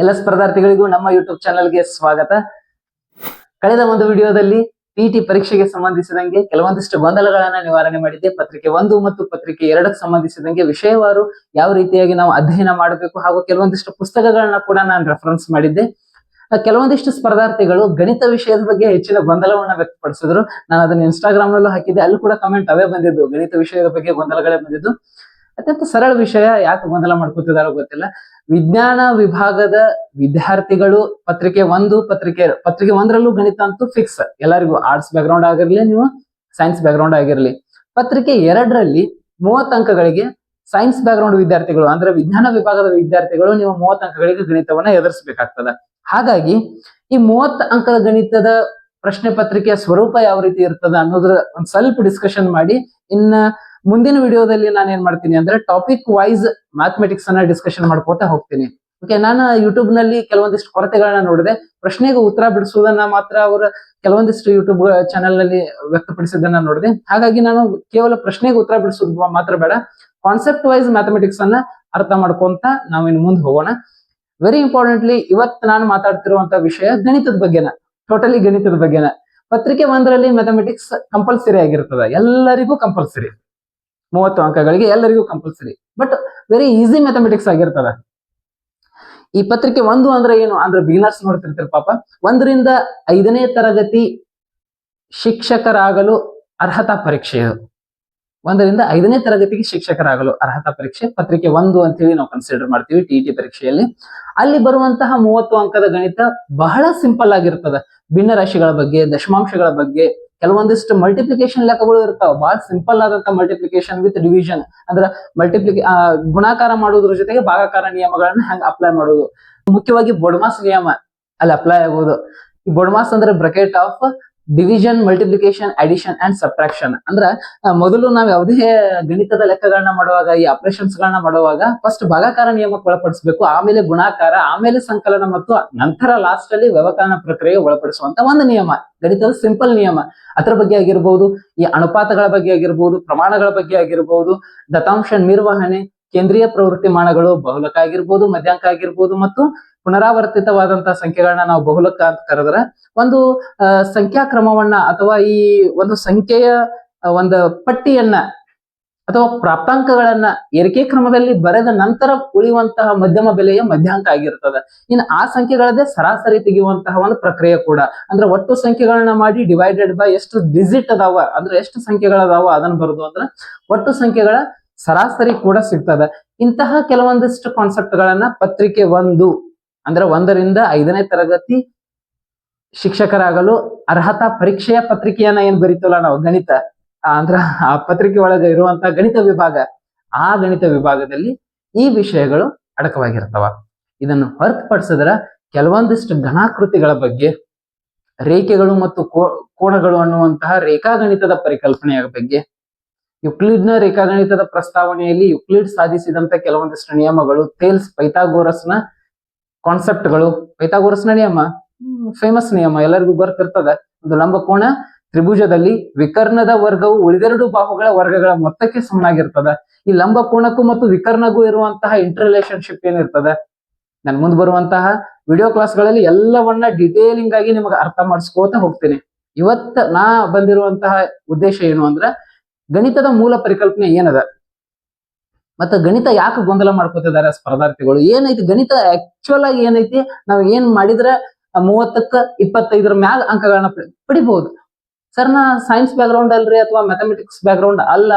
ಎಲ್ಲ ಸ್ಪರ್ಧಾರ್ಥಿಗಳಿಗೂ ನಮ್ಮ ಯೂಟ್ಯೂಬ್ ಚಾನೆಲ್ಗೆ ಸ್ವಾಗತ. ಕಳೆದ ಒಂದು ವಿಡಿಯೋದಲ್ಲಿ ಪಿಟಿ ಪರೀಕ್ಷೆಗೆ ಸಂಬಂಧಿಸಿದಂಗೆ ಕೆಲವೊಂದಿಷ್ಟು ಗೊಂದಲಗಳನ್ನ ನಿವಾರಣೆ ಮಾಡಿದ್ದೆ. ಪತ್ರಿಕೆ ಒಂದು ಮತ್ತು ಪತ್ರಿಕೆ ಎರಡಕ್ಕೆ ಸಂಬಂಧಿಸಿದಂಗೆ ವಿಷಯವಾರು ಯಾವ ರೀತಿಯಾಗಿ ನಾವು ಅಧ್ಯಯನ ಮಾಡಬೇಕು ಹಾಗೂ ಕೆಲವೊಂದಿಷ್ಟು ಪುಸ್ತಕಗಳನ್ನ ಕೂಡ ನಾನು ರೆಫರೆನ್ಸ್ ಮಾಡಿದ್ದೆ. ಕೆಲವೊಂದಿಷ್ಟು ಸ್ಪರ್ಧಾರ್ಥಿಗಳು ಗಣಿತ ವಿಷಯದ ಬಗ್ಗೆ ಹೆಚ್ಚಿನ ಗೊಂದಲವನ್ನ ವ್ಯಕ್ತಪಡಿಸಿದ್ರು. ನಾನು ಅದನ್ನ ಇನ್ಸ್ಟಾಗ್ರಾಮ್ ನಲ್ಲೂ ಹಾಕಿದ್ದೆ. ಅಲ್ಲಿ ಕೂಡ ಕಮೆಂಟ್ ಅವೇ ಬಂದಿದ್ದು. ಗಣಿತ ವಿಷಯದ ಬಗ್ಗೆ ಗೊಂದಲಗಳೇ ಬಂದಿದ್ದು. ಅತ್ಯಂತ ಸರಳ ವಿಷಯ ಯಾಕೆ ಗೊಂದಲ ಮಾಡ್ಕೋತಿದಾರೋ ಗೊತ್ತಿಲ್ಲ. ವಿಜ್ಞಾನ ವಿಭಾಗದ ವಿದ್ಯಾರ್ಥಿಗಳು ಪತ್ರಿಕೆ ಒಂದು, ಪತ್ರಿಕೆ ಪತ್ರಿಕೆ ಒಂದರಲ್ಲೂ ಗಣಿತ ಅಂತೂ ಫಿಕ್ಸ್ ಎಲ್ಲರಿಗೂ ಆರ್ಟ್ಸ್ ಬ್ಯಾಕ್ಗ್ರೌಂಡ್ ಆಗಿರ್ಲಿ, ನೀವು ಸೈನ್ಸ್ ಬ್ಯಾಕ್ಗ್ರೌಂಡ್ ಆಗಿರ್ಲಿ. ಪತ್ರಿಕೆ ಎರಡರಲ್ಲಿ ಮೂವತ್ತು ಅಂಕಗಳಿಗೆ ಸೈನ್ಸ್ ಬ್ಯಾಕ್ಗ್ರೌಂಡ್ ವಿದ್ಯಾರ್ಥಿಗಳು, ಅಂದ್ರೆ ವಿಜ್ಞಾನ ವಿಭಾಗದ ವಿದ್ಯಾರ್ಥಿಗಳು ನೀವು ಮೂವತ್ತು ಅಂಕಗಳಿಗೆ ಗಣಿತವನ್ನ ಎದುರಿಸಬೇಕಾಗ್ತದ. ಹಾಗಾಗಿ ಈ ಮೂವತ್ತು ಅಂಕದ ಗಣಿತದ ಪ್ರಶ್ನೆ ಪತ್ರಿಕೆಯ ಸ್ವರೂಪ ಯಾವ ರೀತಿ ಇರ್ತದ ಅನ್ನೋದ್ರ ಒಂದ್ ಸ್ವಲ್ಪ ಡಿಸ್ಕಷನ್ ಮಾಡಿ, ಇನ್ನ ಮುಂದಿನ ವಿಡಿಯೋದಲ್ಲಿ ನಾನು ಏನ್ ಮಾಡ್ತೀನಿ ಅಂದ್ರೆ ಟಾಪಿಕ್ ವೈಸ್ ಮ್ಯಾಥಮೆಟಿಕ್ಸ್ ಅನ್ನ ಡಿಸ್ಕಷನ್ ಮಾಡ್ಕೋತಾ ಹೋಗ್ತೀನಿ. ಓಕೆ ನಾನು ಯೂಟ್ಯೂಬ್ನಲ್ಲಿ ಕೆಲವೊಂದಿಷ್ಟು ಕೊರತೆಗಳನ್ನ ನೋಡಿದೆ. ಪ್ರಶ್ನೆಗೆ ಉತ್ತರ ಬಿಡಿಸುವುದನ್ನ ಮಾತ್ರ ಅವರು ಕೆಲವೊಂದಿಷ್ಟು ಯೂಟ್ಯೂಬ್ ಚಾನೆಲ್ನಲ್ಲಿ ವ್ಯಕ್ತಪಡಿಸಿದ್ದನ್ನ ನೋಡಿದೆ. ಹಾಗಾಗಿ ನಾನು ಕೇವಲ ಪ್ರಶ್ನೆಗೆ ಉತ್ತರ ಬಿಡಿಸೋದು ಮಾತ್ರ ಬೇಡ. ಕಾನ್ಸೆಪ್ಟ್ ವೈಸ್ ಮ್ಯಾಥಮೆಟಿಕ್ಸ್ ಅನ್ನ ಅರ್ಥ ಮಾಡ್ಕೊಂತ ನಾವು ಇನ್ನು ಮುಂದೆ ಹೋಗೋಣ. ವೆರಿ ಇಂಪಾರ್ಟೆಂಟ್ಲಿ ಇವತ್ತು ನಾನು ಮಾತಾಡ್ತಿರುವಂತ ವಿಷಯ ಗಣಿತದ ಬಗ್ಗೆನ ಟೋಟಲಿ ಗಣಿತದ ಬಗ್ಗೆನ. ಪತ್ರಿಕೆ ಒಂದರಲ್ಲಿ ಮ್ಯಾಥಮೆಟಿಕ್ಸ್ ಕಂಪಲ್ಸರಿ ಆಗಿರ್ತದೆ. ಎಲ್ಲರಿಗೂ ಕಂಪಲ್ಸರಿ ಮೂವತ್ತು ಅಂಕಗಳಿಗೆ ಎಲ್ಲರಿಗೂ compulsory but very easy mathematics ಆಗಿರ್ತದೆ. ಈ ಪತ್ರಿಕೆ ಒಂದು ಅಂದ್ರೆ ಏನು? ಅಂದ್ರೆ ಬಿಗಿನರ್ಸ್ ನೋಡ್ತಿರ್ತಾರೆ ಪಾಪ. ಒಂದರಿಂದ ಐದನೇ ತರಗತಿ ಶಿಕ್ಷಕರಾಗಲು ಅರ್ಹತಾ ಪರೀಕ್ಷೆ ಇದು. ಒಂದರಿಂದ ಐದನೇ ತರಗತಿಗೆ ಶಿಕ್ಷಕರಾಗಲು ಅರ್ಹತಾ ಪರೀಕ್ಷೆ. ಪತ್ರಿಕೆ ಒಂದು ಅಂತ ಹೇಳಿ ನಾವು ಕನ್ಸಿಡರ್ ಮಾಡ್ತೀವಿ ಟಿ ಟಿ ಪರೀಕ್ಷೆಯಲ್ಲಿ. ಅಲ್ಲಿ ಬರುವಂತಹ ಮೂವತ್ತು ಅಂಕದ ಗಣಿತ ಬಹಳ ಸಿಂಪಲ್ ಆಗಿರ್ತದೆ. ಭಿನ್ನ ರಾಶಿಗಳ ಬಗ್ಗೆ, ದಶಮಾಂಶಗಳ ಬಗ್ಗೆ ಕೆಲವೊಂದಿಷ್ಟು ಮಲ್ಟಿಪ್ಲಿಕೇಶನ್ ಲೆಕ್ಕಗಳು ಇರ್ತಾವ. ಬಹಳ ಸಿಂಪಲ್ ಆದಂತ ಮಲ್ಟಿಪ್ಲಿಕೇಶನ್ ವಿತ್ ಡಿವಿಷನ್ ಅಂದ್ರ ಮಲ್ಟಿಪ್ಲಿಕೇ ಗುಣಾಕಾರ ಮಾಡೋದ್ರ ಜೊತೆಗೆ ಭಾಗಾಕಾರ ನಿಯಮಗಳನ್ನ ಹೆಂಗ್ ಅಪ್ಲೈ ಮಾಡೋದು? ಮುಖ್ಯವಾಗಿ ಬೊಡ್ಮಾಸ್ ನಿಯಮ ಅಲ್ಲಿ ಅಪ್ಲೈ ಆಗೋದು. ಬೊಡ್ಮಾಸ್ ಅಂದ್ರೆ bracket of division multiplication addition and subtraction ಅಂದ್ರ ಮೊದಲು ನಾವು ಯಾವುದೇ ಗಣಿತದ ಲೆಕ್ಕಗಳನ್ನ ಮಾಡುವಾಗ, ಈ ಆಪರೇಷನ್ಸ್ ಗಳನ್ನ ಮಾಡುವಾಗ ಫಸ್ಟ್ ಭಾಗಾಕಾರ ನಿಯಮಕ್ಕೆ ಒಳಪಡಿಸಬೇಕು, ಆಮೇಲೆ ಗುಣಾಕಾರ, ಆಮೇಲೆ ಸಂಕಲನ ಮತ್ತು ನಂತರ ಲಾಸ್ಟ್ ಅಲ್ಲಿ ವ್ಯವಕಲನ ಪ್ರಕ್ರಿಯೆ ಒಳಪಡಿಸುವಂತ ಒಂದು ನಿಯಮ. ಗಣಿತದ ಸಿಂಪಲ್ ನಿಯಮ. ಅದರ ಬಗ್ಗೆ ಆಗಿರ್ಬೋದು, ಈ ಅನುಪಾತಗಳ ಬಗ್ಗೆ ಆಗಿರ್ಬೋದು, ಪ್ರಮಾಣಗಳ ಬಗ್ಗೆ ಆಗಿರ್ಬೋದು, ದತ್ತಾಂಶ ನಿರ್ವಹಣೆ ಕೇಂದ್ರೀಯ ಪ್ರವೃತ್ತಿ ಮಾನಗಳು ಬಹುಲಕ ಆಗಿರ್ಬೋದು, ಮಧ್ಯಾಂಕ ಆಗಿರ್ಬೋದು ಮತ್ತು ಪುನರಾವರ್ತಿತವಾದಂತಹ ಸಂಖ್ಯೆಗಳನ್ನ ನಾವು ಬಹುಲಕ ಅಂತ ಕರೆದ್ರೆ ಒಂದು ಸಂಖ್ಯಾ ಕ್ರಮವನ್ನ ಅಥವಾ ಈ ಒಂದು ಸಂಖ್ಯೆಯ ಒಂದು ಪಟ್ಟಿಯನ್ನ ಅಥವಾ ಪ್ರಾಪ್ತಾಂಕಗಳನ್ನ ಏರಿಕೆ ಕ್ರಮದಲ್ಲಿ ಬರೆದ ನಂತರ ಉಳಿಯುವಂತಹ ಮಧ್ಯಮ ಬೆಲೆಯ ಮಧ್ಯಾಂಕ ಆಗಿರ್ತದೆ. ಇನ್ನು ಆ ಸಂಖ್ಯೆಗಳದೇ ಸರಾಸರಿ ತೆಗೆಯುವಂತಹ ಒಂದು ಪ್ರಕ್ರಿಯೆ ಕೂಡ. ಅಂದ್ರೆ ಒಟ್ಟು ಸಂಖ್ಯೆಗಳನ್ನ ಮಾಡಿ ಡಿವೈಡೆಡ್ ಬೈ ಎಷ್ಟು ಡಿಜಿಟ್ ಅದಾವ, ಅಂದ್ರೆ ಎಷ್ಟು ಸಂಖ್ಯೆಗಳದಾವ ಅದನ್ನ ಬರುದು ಅಂದ್ರೆ ಒಟ್ಟು ಸಂಖ್ಯೆಗಳ ಸರಾಸರಿ ಕೂಡ ಸಿಗ್ತದೆ. ಇಂತಹ ಕೆಲವೊಂದಿಷ್ಟು ಕಾನ್ಸೆಪ್ಟ್ ಗಳನ್ನ ಪತ್ರಿಕೆ ಒಂದು, ಅಂದ್ರೆ ಒಂದರಿಂದ ಐದನೇ ತರಗತಿ ಶಿಕ್ಷಕರಾಗಲು ಅರ್ಹತಾ ಪರೀಕ್ಷೆಯ ಪತ್ರಿಕೆಯನ್ನ ಏನ್ ಬರೀತಲ್ಲ ನಾವು, ಗಣಿತ. ಅಂದ್ರ ಆ ಪತ್ರಿಕೆ ಒಳಗೆ ಇರುವಂತಹ ಗಣಿತ ವಿಭಾಗ, ಆ ಗಣಿತ ವಿಭಾಗದಲ್ಲಿ ಈ ವಿಷಯಗಳು ಅಡಕವಾಗಿರ್ತವ. ಇದನ್ನು ಹೊರತುಪಡಿಸಿದ್ರ ಕೆಲವೊಂದಿಷ್ಟು ಘನಾಕೃತಿಗಳ ಬಗ್ಗೆ, ರೇಖೆಗಳು ಮತ್ತು ಕೋಣಗಳು ಅನ್ನುವಂತಹ ರೇಖಾಗಣಿತದ ಪರಿಕಲ್ಪನೆಯ ಬಗ್ಗೆ ಯುಕ್ಲಿಡ್ನ ರೇಖಾಗಣಿತದ ಪ್ರಸ್ತಾವನೆಯಲ್ಲಿ ಯುಕ್ಲಿಡ್ ಸಾಧಿಸಿದಂತ ಕೆಲವೊಂದಿಷ್ಟು ನಿಯಮಗಳು ತೇಲ್ಸ್ ಪೈಥಾಗೋರಸ್ನ ಕಾನ್ಸೆಪ್ಟ್ಗಳು. ಪೈಥಾಗೋರಸ್ನ ನಿಯಮ ಫೇಮಸ್ ನಿಯಮ, ಎಲ್ಲರಿಗೂ ಗೊತ್ತಿರ್ತದ. ಒಂದು ಲಂಬಕೋಣ ತ್ರಿಭುಜದಲ್ಲಿ ವಿಕರ್ಣದ ವರ್ಗವು ಉಳಿದೆರಡು ಬಾಹುಗಳ ವರ್ಗಗಳ ಮೊತ್ತಕ್ಕೆ ಸಮನಾಗಿರ್ತದ. ಈ ಲಂಬಕೋಣಕ್ಕೂ ಮತ್ತು ವಿಕರ್ಣಗೂ ಇರುವಂತಹ ಇಂಟರ್ ರಿಲೇಶನ್ಶಿಪ್ ಏನಿರ್ತದೆ? ನಾನು ಮುಂದೆ ಬರುವಂತಹ ವಿಡಿಯೋ ಕ್ಲಾಸ್ಗಳಲ್ಲಿ ಎಲ್ಲವನ್ನ ಡಿಟೇಲಿಂಗ್ ಆಗಿ ನಿಮಗೆ ಅರ್ಥ ಮಾಡಿಸ್ಕೋತ ಹೋಗ್ತೀನಿ. ಇವತ್ತ ನಾ ಬಂದಿರುವಂತಹ ಉದ್ದೇಶ ಏನು ಅಂದ್ರೆ ಗಣಿತದ ಮೂಲ ಪರಿಕಲ್ಪನೆ ಏನದ? ಮತ್ತೆ ಗಣಿತ ಯಾಕೆ ಗೊಂದಲ ಮಾಡ್ಕೋತಿದ್ದಾರೆ ಸ್ಪರ್ಧಾರ್ಥಿಗಳು? ಏನೈತಿ ಗಣಿತ ಆಕ್ಚುಲ್ ಆಗಿ ಏನೈತಿ? ನಾವ್ ಏನ್ ಮಾಡಿದ್ರೆ ಮೂವತ್ತಕ್ಕ ಇಪ್ಪತ್ತೈದರ ಮ್ಯಾಲ ಅಂಕಗಳನ್ನ ಪಡಿ- ಪಡಿಬಹುದು. ಸರ್, ನಾ ಸೈನ್ಸ್ ಬ್ಯಾಕ್ಗ್ರೌಂಡ್ ಅಲ್ರಿ ಅಥವಾ ಮ್ಯಾಥಮೆಟಿಕ್ಸ್ ಬ್ಯಾಕ್ಗ್ರೌಂಡ್ ಅಲ್ಲ.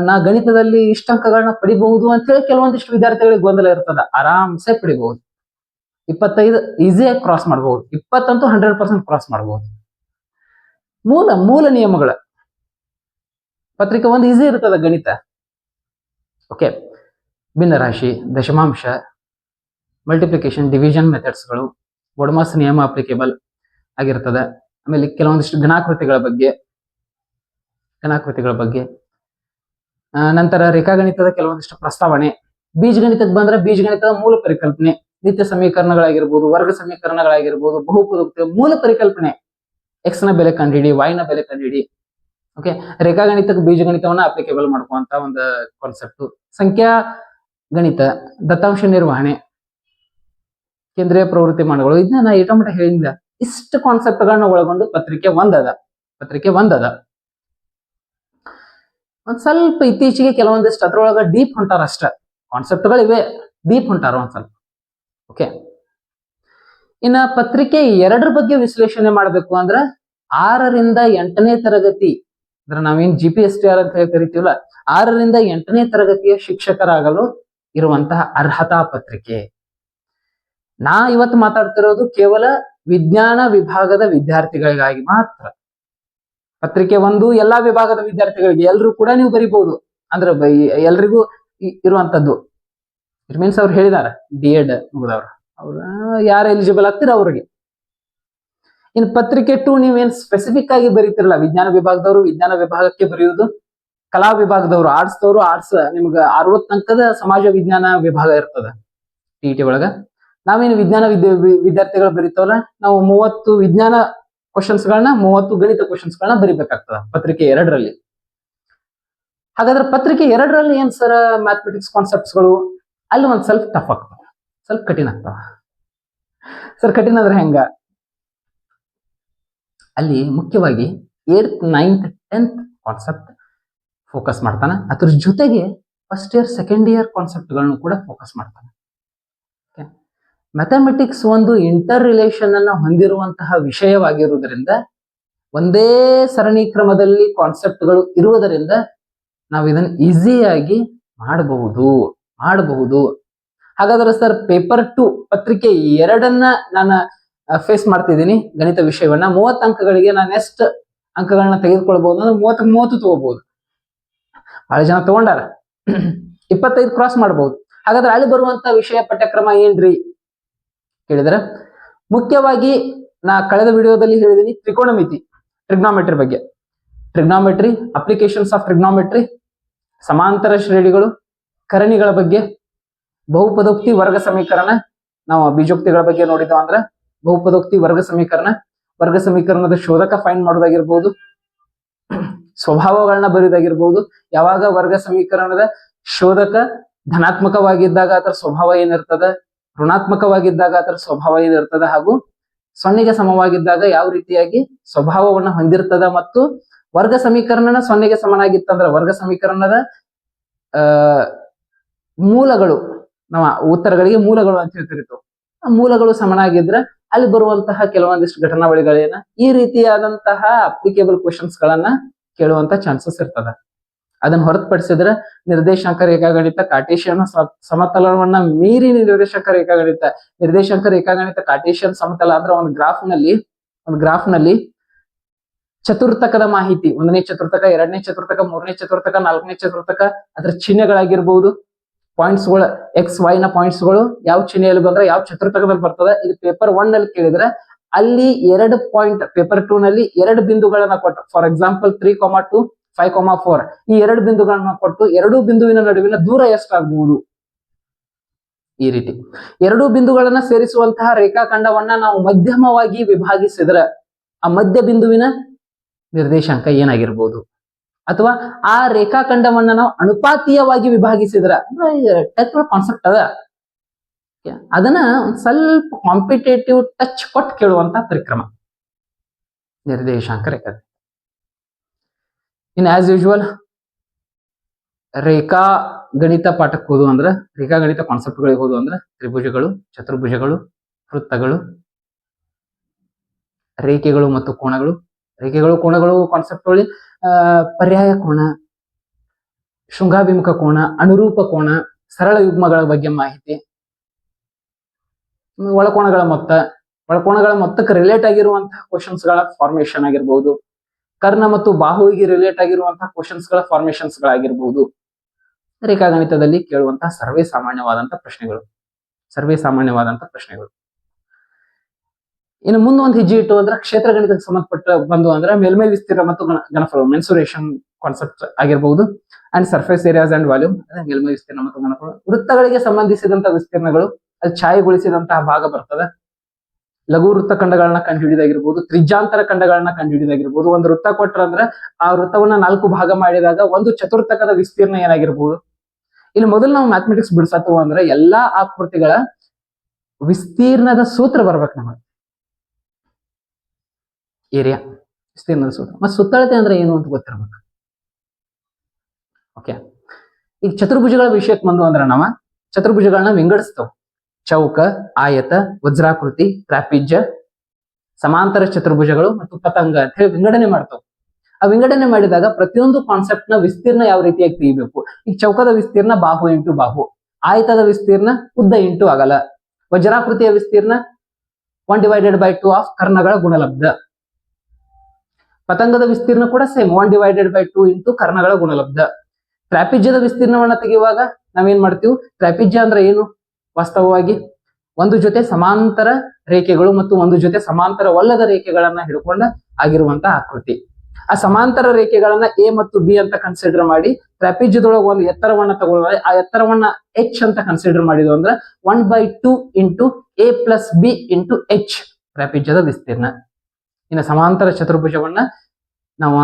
ನಾ ಗಣಿತದಲ್ಲಿ ಇಷ್ಟ ಅಂಕಗಳನ್ನ ಪಡಿಬಹುದು ಅಂತ ಹೇಳಿ ಕೆಲವೊಂದಿಷ್ಟು ವಿದ್ಯಾರ್ಥಿಗಳಿಗೆ ಗೊಂದಲ ಇರ್ತದ. ಆರಾಮ್ಸೆ ಪಡಿಬಹುದು. ಇಪ್ಪತ್ತೈದು ಈಸಿಯಾಗಿ ಕ್ರಾಸ್ ಮಾಡಬಹುದು. ಇಪ್ಪತ್ತಂತೂ ಹಂಡ್ರೆಡ್ ಪರ್ಸೆಂಟ್ ಕ್ರಾಸ್ ಮಾಡಬಹುದು. ಮೂಲ ಮೂಲ ನಿಯಮಗಳ. ಪತ್ರಿಕೆ ಒಂದು ಈಸಿ ಇರ್ತದ ಗಣಿತ. ಓಕೆ ಭಿನ್ನರಾಶಿ, ದಶಮಾಂಶ ಮಲ್ಟಿಪ್ಲಿಕೇಶನ್ ಡಿವಿಷನ್ ಮೆಥಡ್ಸ್ಗಳು ಒಡಮಾಸ್ ನಿಯಮ ಅಪ್ಲಿಕೇಬಲ್ ಆಗಿರ್ತದೆ. ಆಮೇಲೆ ಕೆಲವೊಂದಿಷ್ಟು ಘನಾಕೃತಿಗಳ ಬಗ್ಗೆ ಘನಾಕೃತಿಗಳ ಬಗ್ಗೆ. ನಂತರ ರೇಖಾಗಣಿತದ ಕೆಲವೊಂದಿಷ್ಟು ಪ್ರಸ್ತಾವನೆ. ಬೀಜಗಣಿತಕ್ಕೆ ಬಂದ್ರೆ ಬೀಜಗಣಿತದ ಮೂಲ ಪರಿಕಲ್ಪನೆ. ನಿತ್ಯ ಸಮೀಕರಣಗಳಾಗಿರ್ಬೋದು, ವರ್ಗ ಸಮೀಕರಣಗಳಾಗಿರ್ಬೋದು ಬಹುಪದ ಮೂಲ ಪರಿಕಲ್ಪನೆ. ಎಕ್ಸ್ ಬೆಲೆ ಕಂಡುಹಿಡಿ ವೈ ಬೆಲೆ ಕಂಡುಹಿಡಿ. ಓಕೆ ರೇಖಾಗಣಿತಕ್ಕೆ ಬೀಜಗಣಿತವನ್ನ ಅಪ್ಲಿಕೇಬಲ್ ಮಾಡ್ಕೊಂತ ಒಂದು ಕಾನ್ಸೆಪ್ಟ್ ಸಂಖ್ಯಾ ಗಣಿತ, ದತ್ತಾಂಶ ನಿರ್ವಹಣೆ, ಕೇಂದ್ರೀಯ ಪ್ರವೃತ್ತಿ ಮಾಡಗಳು ಇದನ್ನ ನಾ ಏಟಮಟ ಹೇಳಿದ ಇಷ್ಟು ಕಾನ್ಸೆಪ್ಟ್ಗಳನ್ನ ಒಳಗೊಂಡು ಪತ್ರಿಕೆ ಒಂದದ ಪತ್ರಿಕೆ ಒಂದದ ಒಂದ್ ಸ್ವಲ್ಪ ಇತ್ತೀಚೆಗೆ ಕೆಲವೊಂದಿಷ್ಟು ಅದ್ರೊಳಗ ಡೀಪ್ ಹೊಂಟಾರ ಅಷ್ಟ. ಕಾನ್ಸೆಪ್ಟ್ಗಳಿವೆ ಡೀಪ್ ಹೊಂಟಾರ ಒಂದ್ ಸ್ವಲ್ಪ. ಓಕೆ ಇನ್ನ ಪತ್ರಿಕೆ ಎರಡರ ಬಗ್ಗೆ ವಿಶ್ಲೇಷಣೆ ಮಾಡಬೇಕು ಅಂದ್ರ ಆರರಿಂದ ಎಂಟನೇ ತರಗತಿ ಅಂದ್ರೆ ನಾವೇನ್ G P S T R ಅಂತ ಹೇಳಿ ಕರಿತೀವಲ್ಲ, ಆರರಿಂದ ಎಂಟನೇ ತರಗತಿಯ ಶಿಕ್ಷಕರಾಗಲು ಇರುವಂತಹ ಅರ್ಹತಾ ಪತ್ರಿಕೆ. ನಾ ಇವತ್ತು ಮಾತಾಡ್ತಿರೋದು ಕೇವಲ ವಿಜ್ಞಾನ ವಿಭಾಗದ ವಿದ್ಯಾರ್ಥಿಗಳಿಗಾಗಿ ಮಾತ್ರ. ಪತ್ರಿಕೆ ಒಂದು, ಎಲ್ಲಾ ವಿಭಾಗದ ವಿದ್ಯಾರ್ಥಿಗಳಿಗೆ ಎಲ್ರೂ ಕೂಡ ನೀವು ಬರಿಬಹುದು. ಅಂದ್ರೆ ಎಲ್ರಿಗೂ ಇರುವಂತದ್ದು. ಇಟ್ ಮೀನ್ಸ್ ಅವ್ರು ಹೇಳಿದಾರ ಡಿ ಎಡ್ ಮುಗಿದವ್ರು. ಅವ್ರ ಯಾರು ಎಲಿಜಿಬಲ್ ಆಗ್ತೀರ ಅವ್ರಿಗೆ? ಇನ್ನು ಪತ್ರಿಕೆ ಟು ನೀವೇನ್ ಸ್ಪೆಸಿಫಿಕ್ ಆಗಿ ಬರೀತಿರಲ್ಲ, ವಿಜ್ಞಾನ ವಿಭಾಗದವರು, ವಿಜ್ಞಾನ ವಿಭಾಗಕ್ಕೆ ಬರೆಯುವುದು ಕಲಾ ವಿಭಾಗದವರು ಆರ್ಟ್ಸ್ ದವರು ಆರ್ಟ್ಸ್ ನಿಮ್ಗೆ ಅರವತ್ ತನಕದ ಸಮಾಜ ವಿಜ್ಞಾನ ವಿಭಾಗ ಇರ್ತದ ಟಿ ಟಿ ಒಳಗ. ನಾವೇನು ವಿಜ್ಞಾನ ವಿದ್ಯಾರ್ಥಿಗಳು ಬರೀತವಲ್ಲ, ನಾವು ಮೂವತ್ತು ವಿಜ್ಞಾನ ಕ್ವಶನ್ಸ್ ಗಳನ್ನ, ಮೂವತ್ತು ಗಣಿತ ಕ್ವಶನ್ಸ್ ಗಳನ್ನ ಬರಿಬೇಕಾಗ್ತದ ಪತ್ರಿಕೆ ಎರಡರಲ್ಲಿ. ಹಾಗಾದ್ರೆ ಪತ್ರಿಕೆ ಎರಡರಲ್ಲಿ ಏನ್ ಸರ್ ಮ್ಯಾಥಮೆಟಿಕ್ಸ್ ಕಾನ್ಸೆಪ್ಟ್ಸ್ಗಳು? ಅಲ್ಲಿ ಒಂದ್ ಸ್ವಲ್ಪ ಟಫ್ ಆಗ್ತಾವ ಸ್ವಲ್ಪ ಕಠಿಣ ಆಗ್ತಾವ ಸರ್ ಕಠಿಣ ಅಂದ್ರೆ ಹೆಂಗ? ಅಲ್ಲಿ ಮುಖ್ಯವಾಗಿ eighth, ninth, tenth concept focus ಮಾಡ್ತಾನೆ. ಅದ್ರ ಜೊತೆಗೆ ಫಸ್ಟ್ ಇಯರ್ ಸೆಕೆಂಡ್ ಇಯರ್ ಕಾನ್ಸೆಪ್ಟ್ಗಳನ್ನು ಕೂಡ ಫೋಕಸ್ ಮಾಡ್ತಾನೆ. ಮ್ಯಾಥಮೆಟಿಕ್ಸ್ ಒಂದು ಇಂಟರ್ ರಿಲೇಷನ್ ಅನ್ನು ಹೊಂದಿರುವಂತಹ ವಿಷಯವಾಗಿರುವುದರಿಂದ, ಒಂದೇ ಸರಣಿ ಕ್ರಮದಲ್ಲಿ ಕಾನ್ಸೆಪ್ಟ್ಗಳು ಇರುವುದರಿಂದ ನಾವು ಇದನ್ನು ಈಸಿಯಾಗಿ ಮಾಡಬಹುದು ಮಾಡಬಹುದು. ಹಾಗಾದ್ರೆ ಸರ್ ಪೇಪರ್ ಟು ಪತ್ರಿಕೆ ಎರಡನ್ನ ನಾನು ಫೇಸ್ ಮಾಡ್ತಿದ್ದೀನಿ ಗಣಿತ ವಿಷಯವನ್ನ. ಮೂವತ್ತು ಅಂಕಗಳಿಗೆ ನಾನು ಎಷ್ಟು ಅಂಕಗಳನ್ನ ತೆಗೆದುಕೊಳ್ಬಹುದು ಅಂದ್ರೆ ಮೂವತ್ತು ಮೂವತ್ತು ತಗೋಬಹುದು. ಬಹಳ ಜನ ತಗೊಂಡಾರ. ಇಪ್ಪತ್ತೈದು ಕ್ರಾಸ್ ಮಾಡಬಹುದು. ಹಾಗಾದ್ರೆ ಅಲ್ಲಿ ಬರುವಂತ ವಿಷಯ ಪಠ್ಯಕ್ರಮ ಏನ್ರಿ? ಕೇಳಿದ್ರೆ? ಮುಖ್ಯವಾಗಿ ನಾ ಕಳೆದ ವಿಡಿಯೋದಲ್ಲಿ ಹೇಳಿದೀನಿ ತ್ರಿಕೋಣಮಿತಿ ಟ್ರಿಗ್ನಾಮೆಟ್ರಿ ಬಗ್ಗೆ. ಟ್ರಿಗ್ನಾಮೆಟ್ರಿ ಅಪ್ಲಿಕೇಶನ್ಸ್ ಆಫ್ ಟ್ರಿಗ್ನಾಮೆಟ್ರಿ ಸಮಾಂತರ ಶ್ರೇಣಿಗಳು, ಕರಣಿಗಳ ಬಗ್ಗೆ, ಬಹುಪದೋಕ್ತಿ ವರ್ಗ ಸಮೀಕರಣ, ನಾವು ಬೀಜೋಕ್ತಿಗಳ ಬಗ್ಗೆ ನೋಡಿದ್ವು ಅಂದ್ರೆ ಬಹುಪದೋಕ್ತಿ ವರ್ಗ ಸಮೀಕರಣ. ವರ್ಗ ಸಮೀಕರಣದ ಶೋಧಕ ಫೈಂಡ್ ಮಾಡೋದಾಗಿರ್ಬೋದು. ಸ್ವಭಾವಗಳನ್ನ ಬರೆಯೋದಾಗಿರ್ಬೋದು. ಯಾವಾಗ ವರ್ಗ ಸಮೀಕರಣದ ಶೋಧಕ ಧನಾತ್ಮಕವಾಗಿದ್ದಾಗ ಅದರ ಸ್ವಭಾವ ಏನಿರ್ತದ? ಋಣಾತ್ಮಕವಾಗಿದ್ದಾಗ ಅದರ ಸ್ವಭಾವ ಏನಿರ್ತದ? ಹಾಗೂ ಸೊನ್ನೆಗೆ ಸಮವಾಗಿದ್ದಾಗ ಯಾವ ರೀತಿಯಾಗಿ ಸ್ವಭಾವವನ್ನ ಹೊಂದಿರ್ತದ? ಮತ್ತು ವರ್ಗ ಸಮೀಕರಣನ ಸೊನ್ನೆಗೆ ಸಮನಾಗಿತ್ತಂದ್ರ ವರ್ಗ ಸಮೀಕರಣದ ಮೂಲಗಳು, ನಮ್ಮ ಉತ್ತರಗಳಿಗೆ ಮೂಲಗಳು ಅಂತ ಹೇಳ್ತಿರ್ತವೆ. ಆ ಮೂಲಗಳು ಸಮನಾಗಿದ್ರೆ ಅಲ್ಲಿ ಬರುವಂತಹ ಕೆಲವೊಂದಿಷ್ಟು ಘಟನಾವಳಿಗಳೇನ ಈ ರೀತಿಯಾದಂತಹ ಅಪ್ಲಿಕೇಬಲ್ ಕ್ವಶನ್ಸ್ ಗಳನ್ನ ಕೇಳುವಂತ ಚಾನ್ಸಸ್ ಇರ್ತದ. ಅದನ್ನ ಹೊರತುಪಡಿಸಿದ್ರೆ ನಿರ್ದೇಶಾಂಕ ರೇಖಾಗಣಿತ ಕಾಟೇಶಿಯನ್ ಸಮತಲವನ್ನ ಮೀರಿ ನಿರ್ದೇಶಾಂಕ ರೇಖಾಗಣಿತ ನಿರ್ದೇಶಾಂಕ ರೇಖಾಗಣಿತ ಕಾಟೇಶಿಯನ್ ಸಮತಲ ಅಂದ್ರೆ ಒಂದು ಗ್ರಾಫ್ನಲ್ಲಿ, ಒಂದು ಗ್ರಾಫ್ನಲ್ಲಿ ಚತುರ್ಥಕದ ಮಾಹಿತಿ, ಒಂದನೇ ಚತುರ್ಥಕ, ಎರಡನೇ ಚತುರ್ಥಕ, ಮೂರನೇ ಚತುರ್ಥಕ, ನಾಲ್ಕನೇ ಚತುರ್ಥಕ ಅದರ ಚಿಹ್ನೆಗಳಾಗಿರ್ಬಹುದು ಪಾಯಿಂಟ್ಸ್ಗಳು ಎಕ್ಸ್ ವೈ ನ ಪಾಯಿಂಟ್ಸ್ಗಳು ಯಾವ ಚಿಹ್ನೆಯಲ್ಲಿ ಬಂದ್ರೆ ಯಾವ ಚತುರ್ಥಕದಲ್ಲಿ ಬರ್ತದೆ, ಇದು ಪೇಪರ್ ಒನ್ನಲ್ಲಿ ಕೇಳಿದ್ರೆ ಅಲ್ಲಿ ಎರಡು ಪಾಯಿಂಟ್ ಪೇಪರ್ ಟೂ ನಲ್ಲಿ ಎರಡು ಬಿಂದುಗಳನ್ನ ಕೊಟ್ಟು for example three comma two five comma four ಈ ಎರಡು ಬಿಂದುಗಳನ್ನ ಕೊಟ್ಟು ಎರಡು ಬಿಂದುವಿನ ನಡುವಿನ ದೂರ ಎಷ್ಟಾಗಬಹುದು ಈ ರೀತಿ. ಎರಡು ಬಿಂದುಗಳನ್ನ ಸೇರಿಸುವಂತಹ ರೇಖಾಖಂಡವನ್ನ ನಾವು ಮಧ್ಯಮವಾಗಿ ವಿಭಾಗಿಸಿದ್ರೆ ಆ ಮಧ್ಯ ಬಿಂದುವಿನ ನಿರ್ದೇಶಾಂಕ ಏನಾಗಿರ್ಬೋದು? ಅಥವಾ ಆ ರೇಖಾಖಂಡವನ್ನ ನಾವು ಅನುಪಾತೀಯವಾಗಿ ವಿಭಾಗಿಸಿದ್ರ ಟಚ್ ಕಾನ್ಸೆಪ್ಟ್ ಅದ. ಅದನ್ನ ಒಂದ್ ಸ್ವಲ್ಪ ಕಾಂಪಿಟೇಟಿವ್ ಟಚ್ ಕೊಟ್ಟು ಕೇಳುವಂತ ಪರಿಕ್ರಮ. ನಿರ್ದೇಶಾಂಕ ರೇಖಾ ಇನ್ ಆಸ್ ಯೂಶುವಲ್ ರೇಖಾ ಗಣಿತ ಪಾಠಕ್ಕೆ ಹೋದು ಅಂದ್ರೆ, ರೇಖಾ ಗಣಿತ ಕಾನ್ಸೆಪ್ಟ್ಗಳಿಗೆ ಹೋದು ಅಂದ್ರೆ ತ್ರಿಭುಜಗಳು, ಚತುರ್ಭುಜಗಳು, ವೃತ್ತಗಳು, ರೇಖೆಗಳು ಮತ್ತು ಕೋಣಗಳು. ರೇಖೆಗಳು, ಕೋಣಗಳು ಕಾನ್ಸೆಪ್ಟ್ ಆ ಪರ್ಯಾಯ ಕೋಣ ಶೃಂಗಾಭಿಮುಖ ಕೋಣ ಅನುರೂಪ ಕೋಣ ಸರಳ ಯುಗ್ಮಗಳ ಬಗ್ಗೆ ಮಾಹಿತಿ. ಒಳಕೋಣಗಳ ಮೊತ್ತ, ಒಳಕೋಣಗಳ ಮೊತ್ತಕ್ಕೆ ರಿಲೇಟ್ ಆಗಿರುವಂತಹ ಕ್ವಶನ್ಸ್ಗಳ ಫಾರ್ಮೇಶನ್ ಆಗಿರ್ಬಹುದು ಕರ್ಣ ಮತ್ತು ಬಾಹುವಿಗೆ ರಿಲೇಟ್ ಆಗಿರುವಂತಹ ಕ್ವಶನ್ಸ್ಗಳ ರೇಖಾಗಣಿತದಲ್ಲಿ ಕೇಳುವಂತಹ ಸರ್ವೇ ಸಾಮಾನ್ಯವಾದಂತಹ ಪ್ರಶ್ನೆಗಳು. ಸರ್ವೇ ಸಾಮಾನ್ಯವಾದಂತಹ ಪ್ರಶ್ನೆಗಳು. ಇನ್ನು ಮುಂದೆ ಒಂದು ಹೆಜ್ಜೆ ಇಟ್ಟು ಅಂದ್ರೆ ಕ್ಷೇತ್ರ ಗಣಿತಕ್ಕೆ ಸಂಬಂಧಪಟ್ಟ ಬಂದು ಅಂದ್ರೆ ಮೇಲ್ಮೈ ವಿಸ್ತೀರ್ಣ ಮತ್ತು ಘನಫಲ ಮೆನ್ಸುರೇಷನ್ ಕಾನ್ಸೆಪ್ಟ್ ಆಗಿರಬಹುದು and surface areas and volume ಮೇಲ್ಮೈ ವಿಸ್ತೀರ್ಣ ಮತ್ತು ಘನಫಲ. ವೃತ್ತಗಳಿಗೆ ಸಂಬಂಧಿಸಿದಂತಹ ವಿಸ್ತೀರ್ಣಗಳು ಅಲ್ಲಿ ಛಾಯೆಗೊಳಿಸಿದಂತಹ ಭಾಗ ಬರ್ತದೆ. ಲಘು ವೃತ್ತ ಖಂಡಗಳನ್ನ ಕಂಡುಹಿಡಿದಾಗಿರ್ಬೋದು ತ್ರಿಜಾಂತರ ಖಂಡಗಳನ್ನ ಕಂಡುಹಿಡಿದಾಗಿರ್ಬೋದು. ಒಂದು ವೃತ್ತ ಕೊಟ್ರಂದ್ರೆ ಆ ವೃತ್ತವನ್ನ ನಾಲ್ಕು ಭಾಗ ಮಾಡಿದಾಗ ಒಂದು ಚತುರ್ಥಕದ ವಿಸ್ತೀರ್ಣ ಏನಾಗಿರ್ಬೋದು. ಇಲ್ಲಿ ಮೊದಲು ನಾವು ಮ್ಯಾಥಮೆಟಿಕ್ಸ್ ಬಿಡಿಸತ್ವ ಅಂದ್ರೆ ಎಲ್ಲಾ ಆಕೃತಿಗಳ ವಿಸ್ತೀರ್ಣದ ಸೂತ್ರ ಬರ್ಬೇಕು ನಮಗೆ. ಏರಿಯಾ ವಿಸ್ತೀರ್ಣದ ಸೂತ್ರ ಮತ್ತು ಸುತ್ತಳತೆ ಅಂದ್ರೆ ಏನು ಅಂತ ಗೊತ್ತಿರಬೇಕು. ಓಕೆ ಈಗ ಚತುರ್ಭುಜಗಳ ವಿಷಯಕ್ಕೆ ಬಂದು ಅಂದ್ರೆ ನಾವು ಚತುರ್ಭುಜಗಳನ್ನ ವಿಂಗಡಿಸ್ತೇವೆ. ಚೌಕ, ಆಯತ, ವಜ್ರಾಕೃತಿ ಟ್ರಾಪಿಜ್ಯ ಸಮಾಂತರ ಚತುರ್ಭುಜಗಳು ಮತ್ತು ಪತಂಗ ಅಂತ ಹೇಳಿ ವಿಂಗಡಣೆ ಮಾಡ್ತಾವ. ಆ ವಿಂಗಡಣೆ ಮಾಡಿದಾಗ ಪ್ರತಿಯೊಂದು ಕಾನ್ಸೆಪ್ಟ್ನ ವಿಸ್ತೀರ್ಣ ಯಾವ ರೀತಿಯಾಗಿ ತೆಗಿಬೇಕು ಈಗ ಚೌಕದ ವಿಸ್ತೀರ್ಣ ಬಾಹು ಇಂಟು ಬಾಹು. ಆಯತದ ವಿಸ್ತೀರ್ಣ ಉದ್ದ ಇಂಟು ಅಗಲ. ವಜ್ರಾಕೃತಿಯ ವಿಸ್ತೀರ್ಣ one divided by two of ಕರ್ಣಗಳ ಗುಣಲಬ್ಧ. ಪತಂಗದ ವಿಸ್ತೀರ್ಣ ಕೂಡ same one divided by two into ಕರ್ಣಗಳ ಗುಣಲಬ್ಧ. ಟ್ರಾಪಿಜ್ಯದ ವಿಸ್ತೀರ್ಣವನ್ನ ತೆಗೆಯುವಾಗ ನಾವೇನ್ ಮಾಡ್ತೀವಿ? ಟ್ರಾಪಿಜ್ಯ ಅಂದ್ರೆ ಏನು? ವಾಸ್ತವವಾಗಿ ಒಂದು ಜೊತೆ ಸಮಾಂತರ ರೇಖೆಗಳು ಮತ್ತು ಒಂದು ಜೊತೆ ಸಮಾಂತರವಲ್ಲದ ರೇಖೆಗಳನ್ನ ಹಿಡ್ಕೊಂಡ ಆಗಿರುವಂತಹ ಆಕೃತಿ. ಆ ಸಮಾಂತರ ರೇಖೆಗಳನ್ನ ಎ ಮತ್ತು ಬಿ ಅಂತ ಕನ್ಸಿಡರ್ ಮಾಡಿ, ಟ್ರಾಪಿಜ್ಯದೊಳಗೆ ಒಂದು ಎತ್ತರವನ್ನ ತಗೊಳ್ಳುವ ಆ ಎತ್ತರವನ್ನ ಎಚ್ ಅಂತ ಕನ್ಸಿಡರ್ ಮಾಡಿದ್ವು ಅಂದ್ರೆ one by two into A plus B into H ಟ್ರಾಪಿಜ್ಯದ ವಿಸ್ತೀರ್ಣ. ಇನ್ನು ಸಮಾಂತರ ಚತುರ್ಭುಜವನ್ನ ನಾವು